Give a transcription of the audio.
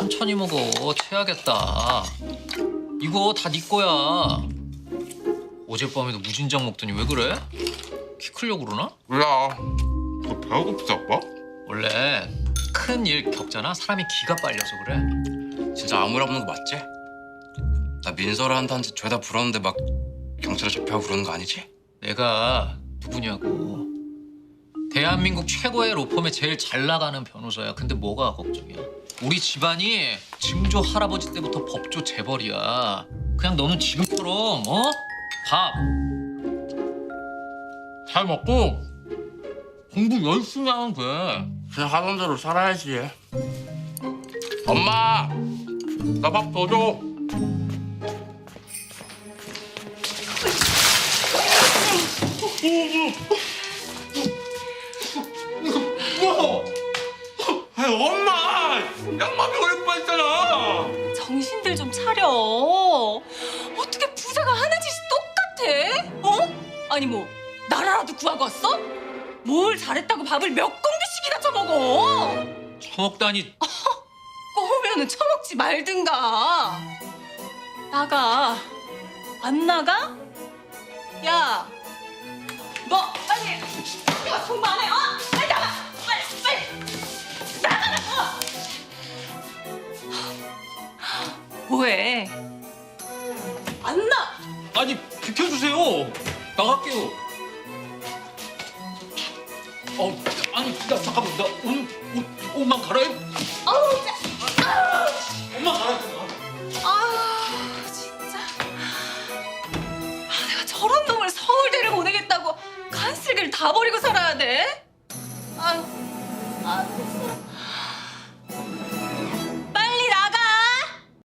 천천히 먹어. 체하겠다. 이거 다 네 거야. 어젯밤에도 무진장 먹더니 왜 그래? 키 크려고 그러나? 야, 너 배가 고프지 아빠? 원래 큰 일 겪잖아. 사람이 기가 빨려서 그래. 진짜 아무리 없는 거 맞지? 나 민서를 한다는 지 죄다 불었는데 막 경찰에 잡혀가고 그러는 거 아니지? 내가 누구냐고. 대한민국 최고의 로펌에 제일 잘 나가는 변호사야. 근데 뭐가 걱정이야? 우리 집안이 증조 할아버지 때부터 법조 재벌이야. 그냥 너는 지금처럼 어? 밥 잘 먹고 공부 열심히 하면 돼. 그냥 하던 대로 살아야지 엄마! 나 밥 더 줘! 아, 엄마! 양맘이 걸릴 뻔했잖아. 정신들 좀 차려. 어떻게 부자가 하는 짓이 똑같아? 어? 아니 뭐 나라라도 구하고 왔어? 뭘 잘했다고 밥을 몇 공기씩이나 처먹어? 처먹다니 꼬우면은 처먹지 말든가. 나가. 안 나가? 야, 너 빨리 학교 가서 공부 안 해? 어? 뭐해? 안 나. 아니 비켜주세요. 나갈게요. 어 아니 나 잠깐만 나 오늘 옷 옷만 갈아입. 아우 진짜. 옷만 갈아입. 아 진짜. 아, 내가 저런 놈을 서울대를 보내겠다고 간슬기를 다 버리고 살아야 돼? 아유, 아,